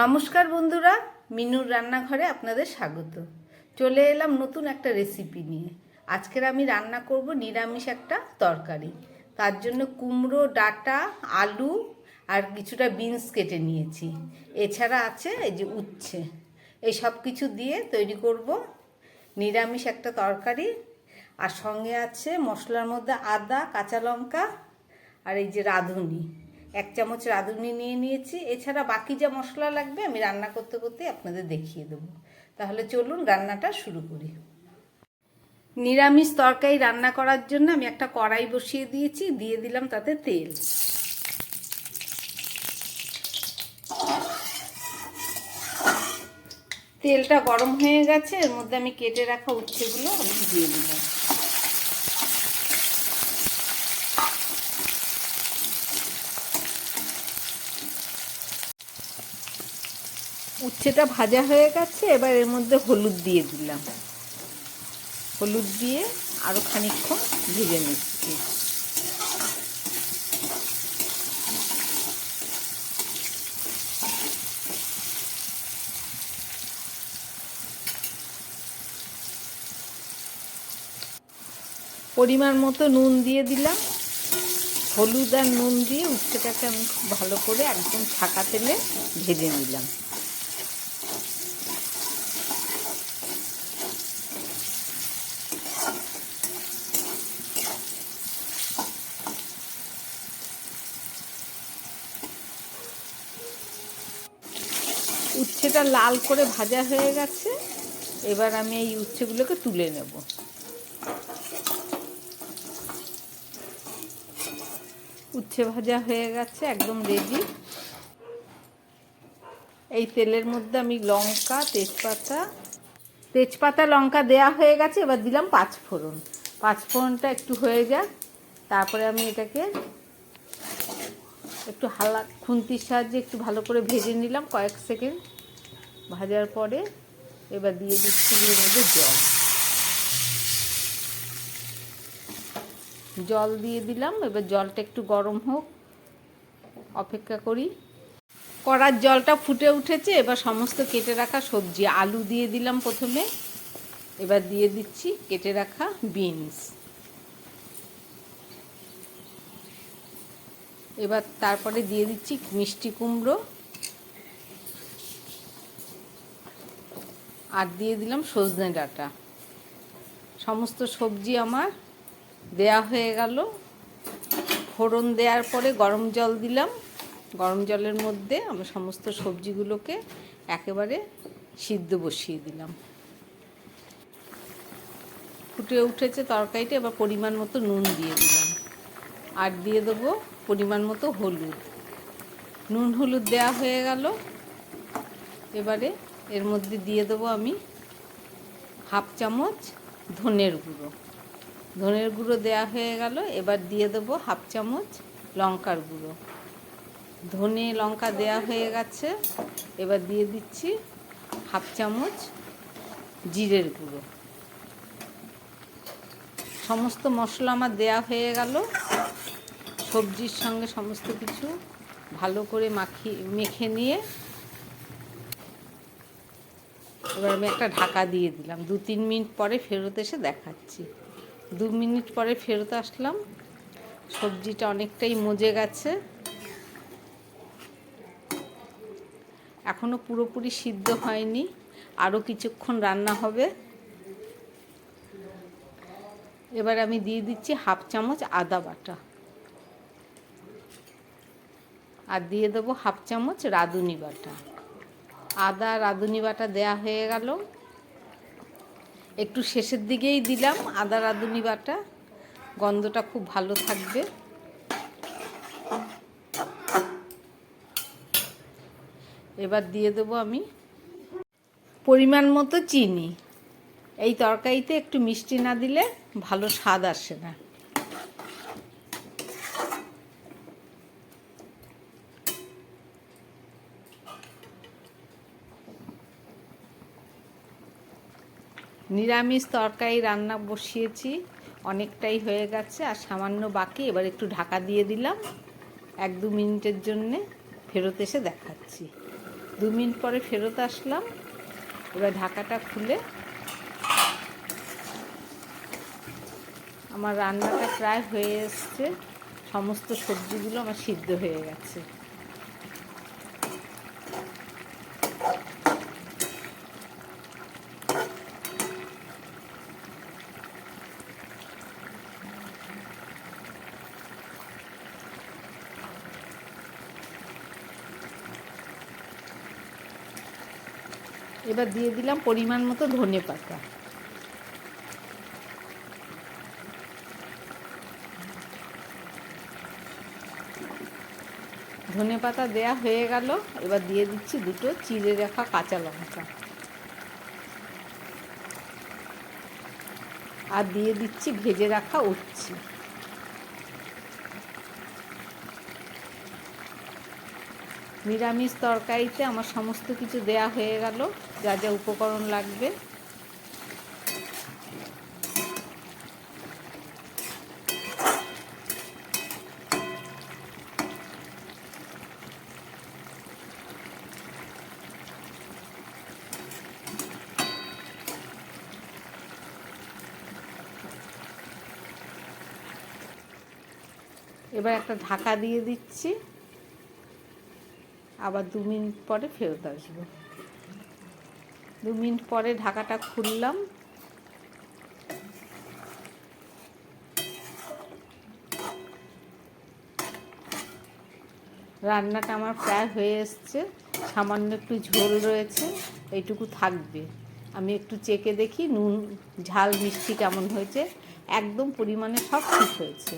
নমস্কার বন্ধুরা, মিনুর রান্নাঘরে আপনাদের স্বাগত। চলে এলাম নতুন একটা রেসিপি নিয়ে। আজকের আমি রান্না করব নিরামিষ একটা তরকারি। তার জন্য কুমড়ো, ডাটা, আলু আর কিছুটা বিনস কেটে নিয়েছি। এছাড়া আছে এই যে উচ্ছে। এই সব কিছু দিয়ে তৈরি করব নিরামিষ একটা তরকারি। আর সঙ্গে আছে মশলার মধ্যে আদা, কাঁচা লঙ্কা আর এই যে রাঁধুনি। এক চামচ রাঁধুনি নিয়ে নিয়েছি। এছাড়া বাকি যা মশলা লাগবে আমি রান্না করতে করতে আপনাদের দেখিয়ে দেবো। তাহলে চলুন রান্নাটা শুরু করি। নিরামিষ তরকারি রান্না করার জন্য আমি একটা কড়াই বসিয়ে দিয়েছি, দিয়ে দিলাম তাতে তেল। তেলটা গরম হয়ে গেছে, এর মধ্যে আমি কেটে রাখা উচ্ছেগুলো দিয়ে দিলাম। উচ্ছেটা ভাজা হয়ে গেছে, এবার এর মধ্যে হলুদ দিয়ে দিলাম। হলুদ দিয়ে আরও খানিকক্ষণ ভেজে নিচ্ছি। পরিমাণ মতো নুন দিয়ে দিলাম। হলুদ আর নুন দিয়ে উচ্ছেটাকে আমি খুব ভালো করে একদম ছাকা তেলে ভেজে নিলাম। উচ্ছেটা লাল করে ভাজা হয়ে গেছে। এবার আমি এই উচ্ছেগুলোকে তুলে নেব। উচ্ছে ভাজা হয়ে গেছে, একদম রেডি এই তেলের মধ্যে আমি লঙ্কা, তেজপাতা তেজপাতা, লঙ্কা দেয়া হয়ে গেছে, এবার দিলাম পাঁচ ফোড়ন পাঁচ ফোড়নটা একটু হয়ে যাক, তারপরে আমি এটাকে একটু হালা খুন্তির সাহায্যে একটু ভালো করে ভেজে নিলাম কয়েক সেকেন্ড। ভাজার পরে এবার দিয়ে দিচ্ছি এর মধ্যে জল। জল দিয়ে দিলাম, এবার জলটা একটু গরম হোক, অপেক্ষা করি। কড়ার জলটা ফুটে উঠেছে, এবার সমস্ত কেটে রাখা সবজি। আলু দিয়ে দিলাম প্রথমে, এবার দিয়ে দিচ্ছি কেটে রাখা বিনস। এবার তারপরে দিয়ে দিচ্ছি মিষ্টি কুমড়ো। আর দিয়ে দিলাম সজনে ডাঁটা। সমস্ত সবজি আমার দেয়া হয়ে গেল। ফোড়ন দেওয়ার পরে গরম জল দিলাম। গরম জলের মধ্যে আমি সমস্ত সবজিগুলোকে একেবারে সিদ্ধ বসিয়ে দিলাম। ফুটে উঠেছে তরকারিটা, এবার পরিমাণ মতো নুন দিয়ে দিলাম। আর দিয়ে দেবো পরিমাণ মতো হলুদ। নুন হলুদ দেওয়া হয়ে গেল। এবারে এর মধ্যে দিয়ে দেবো আমি হাফ চামচ ধনের গুঁড়ো। ধনের গুঁড়ো দেওয়া হয়ে গেল। এবার দিয়ে দেবো হাফ চামচ লঙ্কার গুঁড়ো। ধনে লঙ্কা দেয়া হয়ে গেছে। এবার দিয়ে দিচ্ছি হাফ চামচ জিরের গুঁড়ো। সমস্ত মশলা আমার দেয়া হয়ে গেল। সবজির সঙ্গে সমস্ত কিছু ভালো করে মাখিয়ে মেখে নিয়ে এবার আমি একটা ঢাকা দিয়ে দিলাম। দু তিন মিনিট পরে ফেরত এসে দেখাচ্ছি। দু মিনিট পরে ফেরত আসলাম। সবজিটা অনেকটাই মজে গেছে। এখনও পুরোপুরি সিদ্ধ হয়নি। আরও কিছুক্ষণ রান্না হবে। এবার আমি দিয়ে দিচ্ছি হাফ চামচ আদা বাটা। আর দিয়ে দেবো হাফ চামচ রাঁধুনি বাটা। আদা রাঁধুনি বাটা দেয়া হয়ে গেল। একটু শেষের দিকেই দিলাম আদা রাঁধুনি বাটা। গন্ধটা খুব ভালো থাকবে। এবার দিয়ে দেবো আমি পরিমাণ মতো চিনি। এই তরকারিতে একটু মিষ্টি না দিলে ভালো স্বাদ আসে না। নিরামিষ তরকারি রান্না বসিয়েছি, অনেকটাই হয়ে গেছে আর সামান্য বাকি এবার একটু ঢাকা দিয়ে দিলাম। এক দু মিনিটের জন্যে ফেরত এসে দেখাচ্ছি। দু মিনিট পরে ফেরত আসলাম। এবার ঢাকাটা খুলে আমার রান্নাটা প্রায় হয়ে এসছে। সমস্ত সবজিগুলো আমার সিদ্ধ হয়ে গেছে। এবার দিয়ে দিলাম পরিমাণ মতো ধনে পাতা। ধনে পাতা দেয়া হয়ে গেল, এবার দিয়ে দিচ্ছি দুটো চিড়ে রাখা কাঁচা লঙ্কা। আর দিয়ে দিচ্ছি ভেজে রাখা উচ্ছি। নিরামিষ তরকারিতে আমার সমস্ত কিছু দেয়া হয়ে গেল। যা যা উপকরণ লাগবে। এবার একটা ঢাকা দিয়ে দিচ্ছি। আবার দু মিনিট পরে ফেরত আসব। দু মিনিট পরে ঢাকাটা খুললাম। রান্নাটা আমার প্রায় হয়ে এসছে। সামান্য একটু ঝোল রয়েছে, এইটুকু থাকবে। আমি একটু চেকে দেখি, নুন, ঝাল, মিষ্টি কেমন হয়েছে। একদম পরিমাণে সব ঠিক হয়েছে।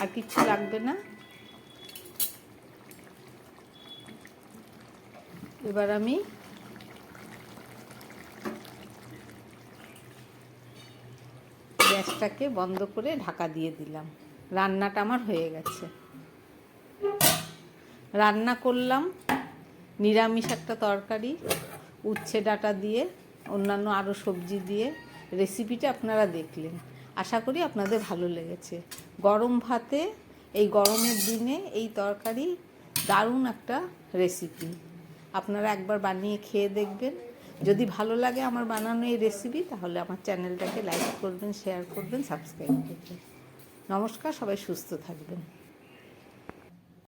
আর কিচ্ছু লাগবে না। এবার আমি গ্যাসটাকে বন্ধ করে ঢাকা দিয়ে দিলাম। রান্নাটা আমার হয়ে গেছে। রান্না করলাম নিরামিষ একটা তরকারি, উচ্ছে ডাটা দিয়ে, অন্যান্য আরও সবজি দিয়ে। রেসিপিটা আপনারা দেখলেন। আশা করি আপনাদের ভালো লেগেছে। গরম ভাতে, এই গরমের দিনে এই তরকারি দারুণ একটা রেসিপি আপনারা একবার বানিয়ে খেয়ে দেখবেন। যদি ভালো লাগে আমার বানানো এই রেসিপি তাহলে আমার চ্যানেলটাকে লাইক করবেন শেয়ার করবেন সাবস্ক্রাইব করবেন। নমস্কার, সবাই সুস্থ থাকবেন।